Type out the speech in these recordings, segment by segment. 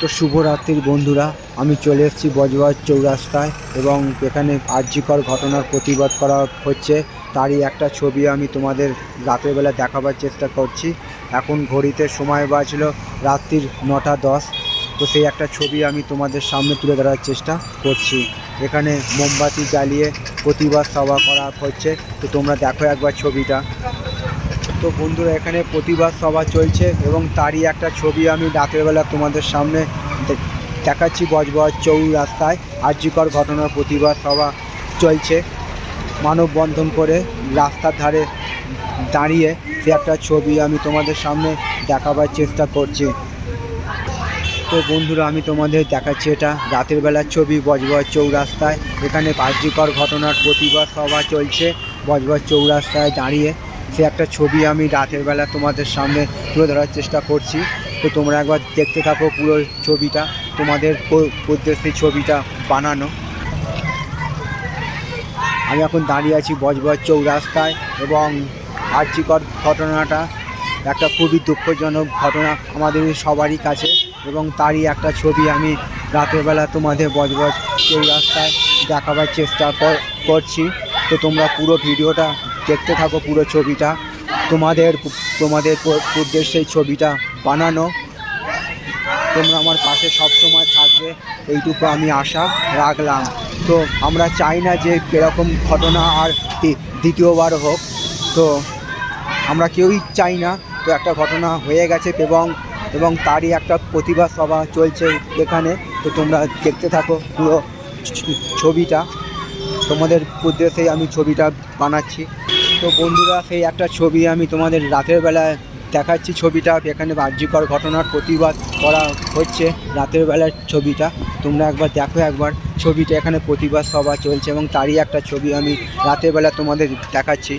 তো শুভরাত্রির বন্ধুরা, আমি চলে এসেছি বজবাজ চৌরাস্তায় এবং এখানে আর্যিকর ঘটনার প্রতিবাদ করা হচ্ছে। তারই একটা ছবি আমি তোমাদের রাতের বেলা দেখাবার চেষ্টা করছি। এখন ঘড়িতে সময় বাজলো রাত্রির নটা দশ। তো সেই একটা ছবি আমি তোমাদের সামনে তুলে ধরার চেষ্টা করছি। এখানে মোমবাতি জ্বালিয়ে প্রতিবাদ সভা করা হচ্ছে। তো তোমরা দেখো একবার ছবিটা। তো বন্ধুরা, এখানে প্রতিবাদ সভা চলছে এবং তারই একটা ছবি আমি রাতের বেলা তোমাদের সামনে দেখাচ্ছি বজবজ চৌ রাস্তায় আর্যিকর ঘটনার প্রতিবাদ সভা চলছে। মানববন্ধন করে রাস্তার ধারে দাঁড়িয়ে সে একটা ছবি আমি তোমাদের সামনে দেখাবার চেষ্টা করছি। তো বন্ধুরা, আমি তোমাদের দেখাচ্ছি এটা রাতের বেলার ছবি বজবজ চৌরাস্তায় এখানে বাহ্যিকর ঘটনার প্রতিবাদ সভা চলছে। বজবজ চৌরাস্তায় দাঁড়িয়ে সে একটা ছবি আমি রাতের বেলা তোমাদের সামনে তুলে ধরার চেষ্টা করছি। তো তোমরা একবার দেখতে থাকো পুরো ছবিটা, তোমাদের উদ্দেশ্যে ছবিটা বানানো। আমি এখন দাঁড়িয়ে আছি বজবজ চৌরাস্তায় এবং আর্যিকর ঘটনাটা একটা খুবই দুঃখজনক ঘটনা আমাদের সবারই কাছে এবং তারই একটা ছবি আমি রাতের বেলা তোমাদের বজবজ চৌরাস্তায় দেখাবার চেষ্টা করছি। তো তোমরা পুরো ভিডিওটা দেখতে থাকো পুরো ছবিটা। তোমাদের তোমাদের উদ্দেশ্যে ছবিটা বানানো। তোমরা আমার পাশে সবসময় থাকবে, এইটুকু আমি আশা রাখলাম। তো আমরা চাই না যে এরকম ঘটনা আর দ্বিতীয়বার হোক। তো আমরা কেউই চাই না, তো একটা ঘটনা হয়ে গেছে এবং এবং তারই একটা প্রতিবাদ সভা চলছে এখানে। তো তোমরা দেখতে থাকো পুরো ছবিটা। তোমাদের উদ্দেশ্যে আমি ছবিটা বানাচ্ছি। তো বন্ধুরা, সেই একটা ছবি আমি তোমাদের রাতের বেলায় দেখাচ্ছি। ছবিটা এখানে বাহ্যিকর ঘটনার প্রতিবাদ করা হচ্ছে রাতের বেলার ছবিটা। তোমরা একবার দেখো একবার। ছবিটা এখানে প্রতিবাদ সভা চলছে এবং তারই একটা ছবি আমি রাতের বেলা তোমাদের দেখাচ্ছি।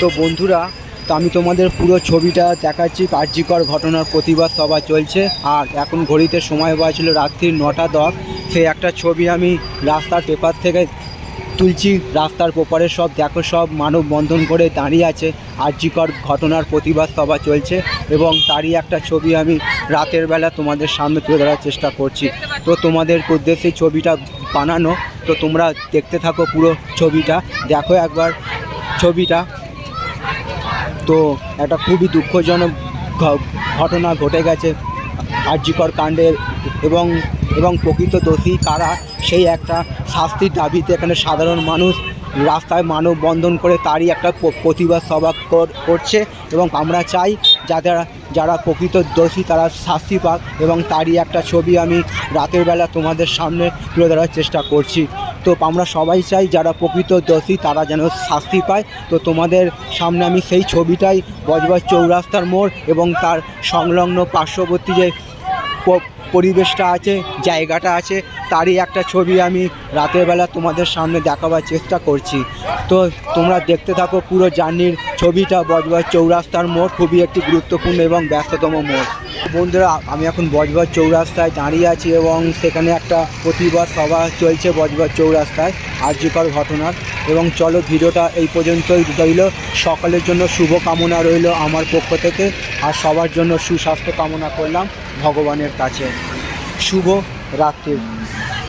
তো বন্ধুরা, তো আমি তোমাদের পুরো ছবিটা দেখাচ্ছি। কার্যকর ঘটনার প্রতিবাদ সভা চলছে। আর এখন ঘড়িতে সময় বাজছিল রাত্রি নটা দশ। সেই একটা ছবি আমি রাস্তার পেপার থেকে তুলছি, রাস্তার ওপারে সব, দেখো সব মানববন্ধন করে দাঁড়িয়ে আছে। আর্যিকর ঘটনার প্রতিবাদ সভা চলছে এবং তারই একটা ছবি আমি রাতের বেলা তোমাদের সামনে তুলে ধরার চেষ্টা করছি। তো তোমাদের উদ্দেশ্যে ছবিটা বানানো, তো তোমরা দেখতে থাকো পুরো ছবিটা। দেখো একবার ছবিটা। তো একটা খুবই দুঃখজনক ঘটনা ঘটে গেছে আর্যিকর কাণ্ডের এবং এবং প্রকৃত দোষী কারা, সেই একটা শাস্তির দাবিতে এখানে সাধারণ মানুষ রাস্তায় মানববন্ধন করে তারই একটা প্রতিবাদ সভা কর- করছে এবং আমরা চাই যাদের যারা প্রকৃত দোষী তারা শাস্তি পাক এবং তারই একটা ছবি আমি রাতের বেলা তোমাদের সামনে তুলে ধরার চেষ্টা করছি। তো আমরা সবাই চাই যারা প্রকৃত দোষী তারা যেন শাস্তি পায়। তো তোমাদের সামনে আমি সেই ছবিটাই বজবজ চৌরাস্তার মোড় এবং তার সংলগ্ন পার্শ্ববর্তী যে পরিবেশটা আছে, জায়গাটা আছে, তারই একটা ছবি আমি রাতের বেলা তোমাদের সামনে দেখাবার চেষ্টা করছি। তো তোমরা দেখতে থাকো পুরো জার্নির ছবিটা, বজবজ চৌরাস্তার মোড়, খুবই একটি গুরুত্বপূর্ণ এবং ব্যস্ততম মোড়। বন্ধুরা, আমি এখন বজবজ চৌরাস্তায় দাঁড়িয়ে আছি এবং সেখানে একটা প্রতিবাদ সভা চলছে বজবজ চৌরাস্তায়, আর্যকর ঘটনার। এবং চলো ভিডিওটা এই পর্যন্তই রইল। সকালের জন্য শুভ কামনা রইল আমার পক্ষ থেকে। আর সবার জন্য সুস্বাস্থ্য কামনা করলাম ভগবানের কাছে। শুভ রাত্রি।